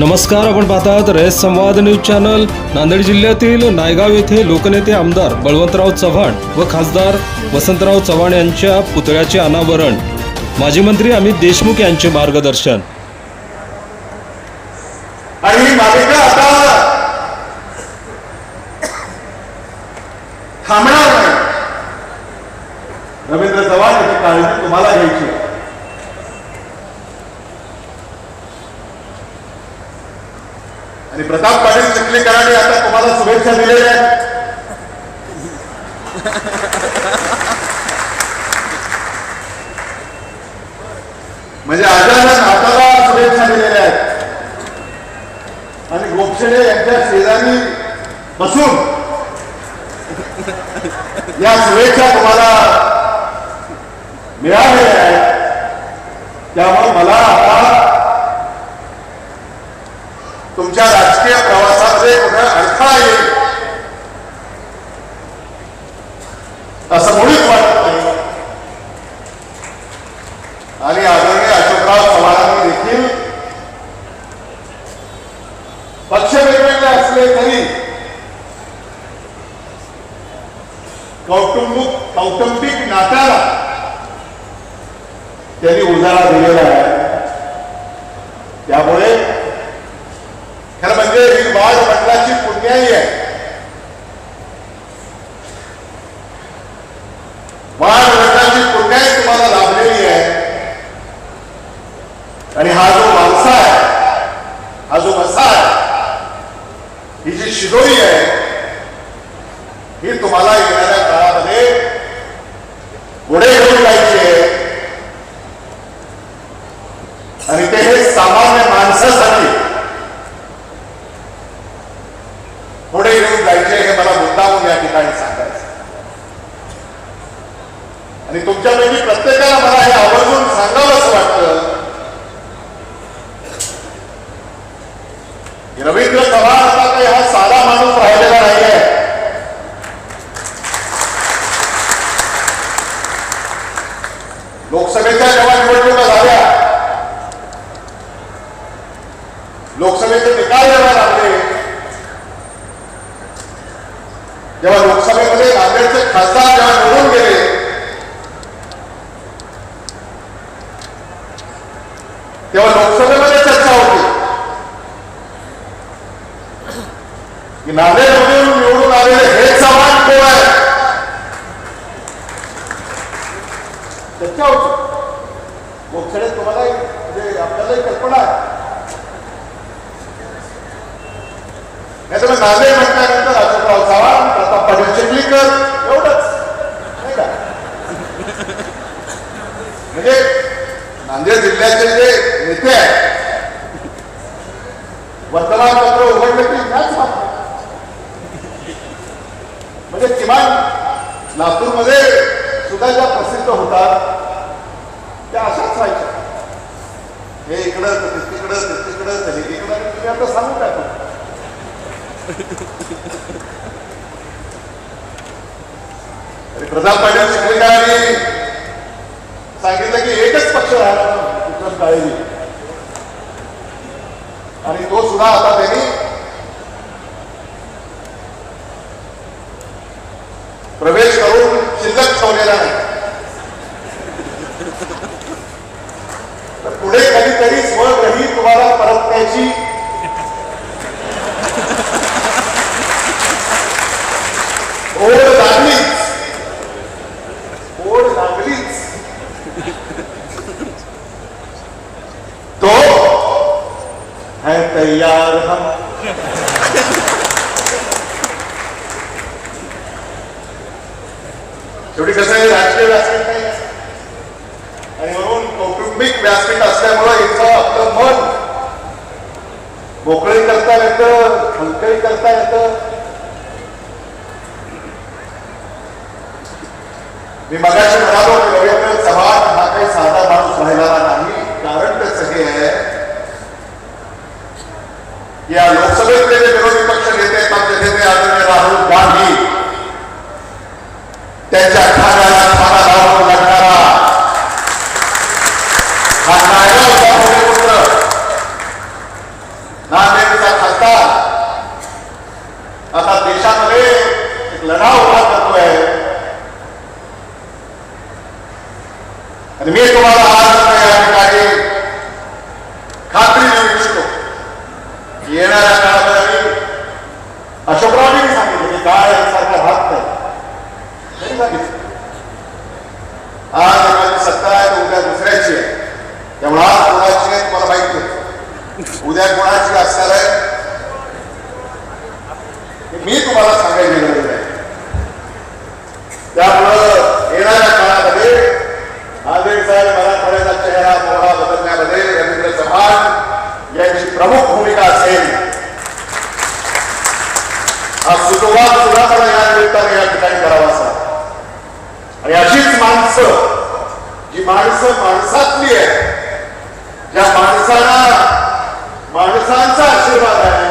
नमस्कार आपण पाहतात रयत संवाद न्यूज चॅनल. नांदेड जिल्ह्यातील नायगाव येथे लोकनेते आमदार बळवंतराव चव्हाण व खासदार वसंतराव चव्हाण यांच्या पुतळ्याचे अनावरण. माजी मंत्री अमित देशमुख यांचे मार्गदर्शन आणि ही मालिका आता थांबणार नाही रवींद्र चव्हाण याची काळजी तुम्हाला घ्यायची आहे. आणि प्रताप पाटील चिखलीकरांनी तुम्हाला शुभेच्छा दिलेल्या आहेत. म्हणजे आजाला नाताला शुभेच्छा दिलेल्या आहेत. आणि गोपशेडे यांच्या शेजारी बसून या शुभेच्छा तुम्हाला मिळालेल्या आहेत. त्यामुळे मला आता तुमच्या राजकीय प्रवासामध्ये कुठे अडथळा असं मुळीच वाटत नाही आणि आदरणीय अशोकराव चव्हाणांनी देखील पक्ष वेगवेगळे असले तरी कौटुंबिक कौटुंबिक नात्याला त्यांनी उजाळा दिलेला आहे त्यामुळे खरं म्हणजे ही वाढ महाराष्ट्राची कुठल्याही तुम्हाला लाभलेली आहे. आणि हा जो माणसा आहे हा जो मसा आहे ही जी शिदोरी आहे ही तुम्हाला येणाऱ्या काळामध्ये पुढे घेऊन जायची आहे. आणि ते हे सामान्य माणसासाठी पुढे घेऊन जायचे हे मला मुद्दामून या ठिकाणी सांगायचं आणि तुमच्यापैकी प्रत्येकाला मला हे आवर्जून सांगावं असं वाटतं. रवींद्र चव्हाण आता काही हा साधा माणूस राहिलेला नाहीये. लोकसभेच्या जेव्हा निवडणुका झाल्या. लोकसभेचे निकाल जेव्हा लागले जेव्हा लोकसभेमध्ये नांदेडचे खासदार जेव्हा निवडून गेले तेव्हा लोकसभेमध्ये चर्चा होती की निवडून आलेले हे चव्हाण कोण आहे? तुम्हाला म्हणजे आपल्यालाही कल्पना आहे. नाही तर म्हटल्यानंतर अशोकराव चव्हाण प्रताप पाटील चिखलीकर एवढंच. नाही का? म्हणजे नांदेड जिल्ह्याचे जे नेते आहेत वर्तमान उघडले की ह्याच बातम्या. म्हणजे किमान लातूरमध्ये सुद्धा ज्या प्रसिद्ध होतात त्या अशाच व्हायच्या हे इकडं तर तिकडं ते तिकडं तर हे इकडं तुम्ही आता सांगू काय आणि प्रताप पाटील चिखलीकरांनी सांगितलं की एकच पक्ष राहणार कुठं काळजी आणि तो सुद्धा आता त्यांनी करून ठेवलेला नाही पुढे कधीतरी स्वग्रही तुम्हाला परतण्याची शेवटी कसं आहे राजकीय व्यासपीठ नाही आणि म्हणून कौटुंबिक व्यासपीठ असल्यामुळे इथं आपलं मन मोकळी करता येतं फुलकळी करता येतं. मी मगाशी म्हणालो की रवींद्र चव्हाण हा काही साधा माणूस राहिला नाही कारण त्याचं हे आहे या लोकसभेतले जे विरोधी पक्ष नेते आहेत आमचे नेते आदरणीय राहुल गांधी त्यांच्या खाण्याला खाना लावून लढणारा हा नायगावचा भूमिपुत्र लढा उभा करतोय आणि मी तुम्हाला आज या ठिकाणी खात्री देऊ इच्छितो की येणाऱ्या काळामध्ये मी अशोकरावनी सांगितलं की काय सारखा हात नाही सांगितलं आज एखादी सत्ता आहे उद्या दुसऱ्याची आहे त्यामुळे आज कोणाची आहे तुम्हाला माहिती उद्या कोणाची असणार आहे हे मी तुम्हाला सांगायची गरज आहे त्यामुळं येणाऱ्या काळामध्ये नांदेड साहेब मराठवाड्याचा चेहरा मोहरा बदलण्यामध्ये रवींद्र चव्हाण यांची प्रमुख भूमिका असेल हा सुतोवाद सुद्धा मला या निमित्ताने या ठिकाणी करावा असा आणि अशीच माणसं जी माणसं माणसातली आहे ज्या माणसाला माणसांचा आशीर्वाद आहे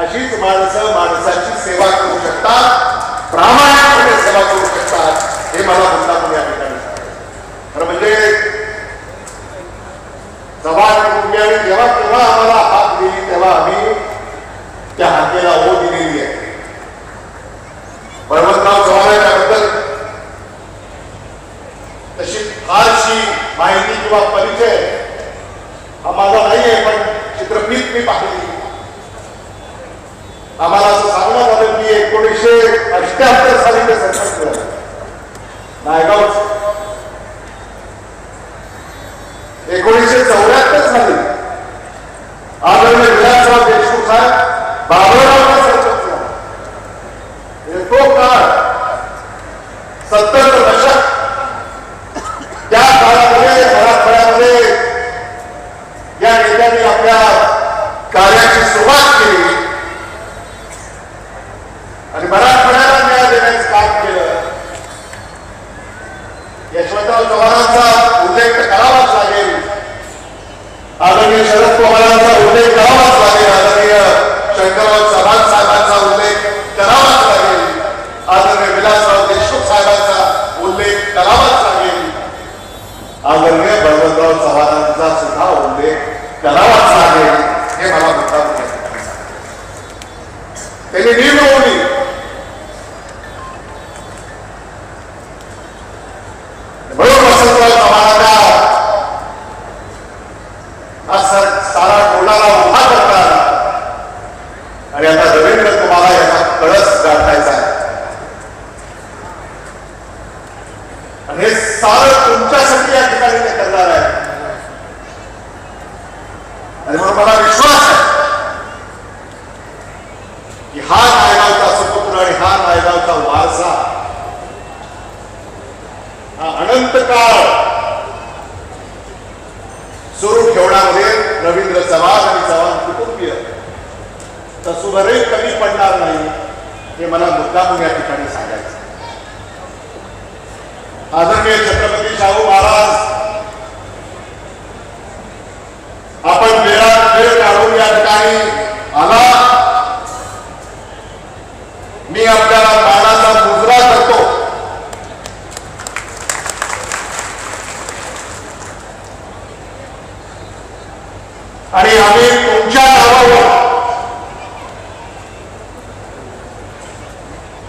अशीच माणसं माणसाची सेवा करू शकतात प्रामाणिकपणे सेवा करू शकतात हे मला म्हणता पण या ठिकाणी खरं म्हणजे चव्हाण कुटुंबियांनी जेव्हा केव्हा आम्हाला हात दिली तेव्हा आम्ही त्या हाकेला ओ दिलेली आहे. बळवंतराव चव्हाण याबद्दल तशी फारशी माहिती किंवा परिचय हा माझा नाही आहे पण चित्रफित मी पाहिली. आम्हाला असं सांगण्यात आलं की एकोणीसशे अठ्याहत्तर साली ते सरपंच झाले नायगाव एकोणीसशे चौऱ्याहत्तर साली आदरणीय विलासराव देशमुख साहेब बाबुराव सरपंच झाले म्हणजे तो काळ सत्तरचं दशक त्या काळामध्ये मराठवाड्यामध्ये या नेत्यांनी कार्याची सुरुवात केली. आणि मराठवाड्याला न्याय देण्याचं काम केलं. यशवंतराव चव्हाणांचा उल्लेख करावाच लागेल. आदरणीय शरद पवारांचा उल्लेख करावाच लागेल. आदरणीय शंकरराव चव्हाण साहेबांचा उल्लेख करावाच लागेल. आदरणीय विलासराव देशमुख साहेबांचा उल्लेख करावाच लागेल. आदरणीय बळवंतराव चव्हाणांचा सुद्धा उल्लेख करावा लागेल हे मला म्हणतात त्यांनी निर्णवली म्हणून वसंतराव चव्हाणांना हा सर सारा टोलाला उभा करता आला. आणि आता रवींद्र तुम्हाला याचा कळस गाठायचा आहे आणि हे सारं तुमच्यासाठी या ठिकाणी ते करणार आहे आणि म्हणून मला विश्वास आहे की हा नायगावचा सुपुत्र आणि वारसा. हा अनंत काळ सुरू ठेवण्यामध्ये रवींद्र चव्हाण आणि चव्हाण कुटुंबीय. तसुभरही कमी पडणार नाही हे मला मुद्दामून या ठिकाणी सांगायचं आदरणीय छत्रपती शाहू महाराज आपण वेळात वेळ काढून या ठिकाणी आला मी आपल्याला मानाचा मुजरा करतो आणि आम्ही तुमच्या नावावर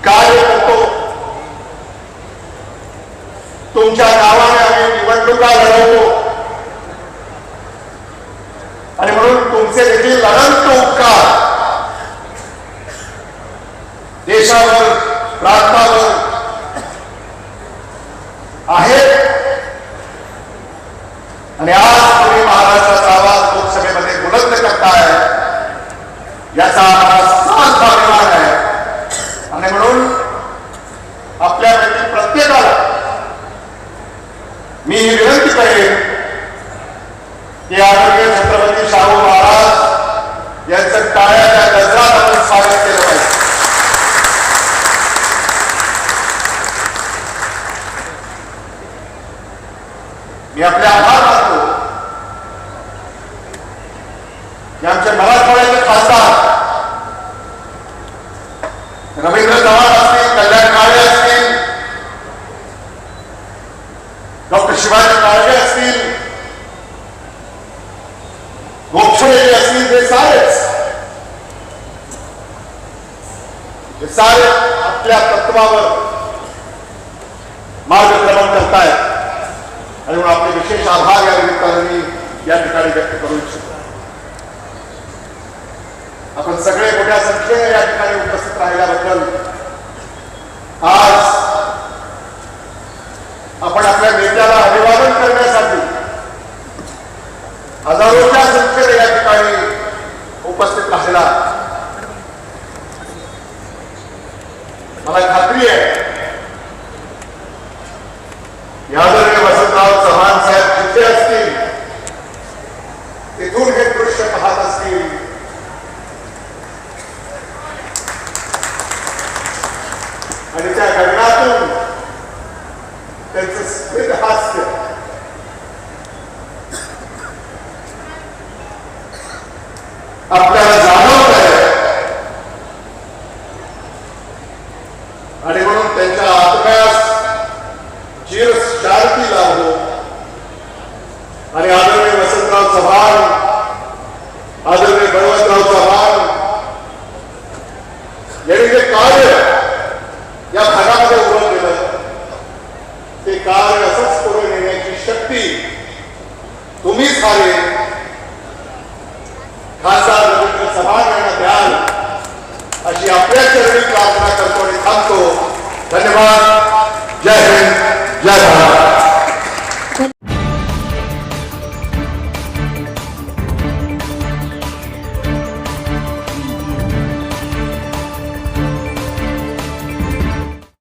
कार्य करतो तुमच्या नावाने आम्ही निवडणुका लढवतो. हे आपले आभार मानतो आमच्या मराठवाड्याचे खासदार. रवींद्र चव्हाण असतील कल्याण काळे असतील डॉक्टर शिवाजी काळजे असतील गोपसले असतील ते सारेच. सारे आपल्या तत्वावर मार्गक्रमण करतायत. आणि म्हणून आपले विशेष आभार या निमित्ताने या ठिकाणी व्यक्त करू इच्छितो. आपण सगळे मोठ्या संख्येने या ठिकाणी उपस्थित राहिल्याबद्दल que Everyone.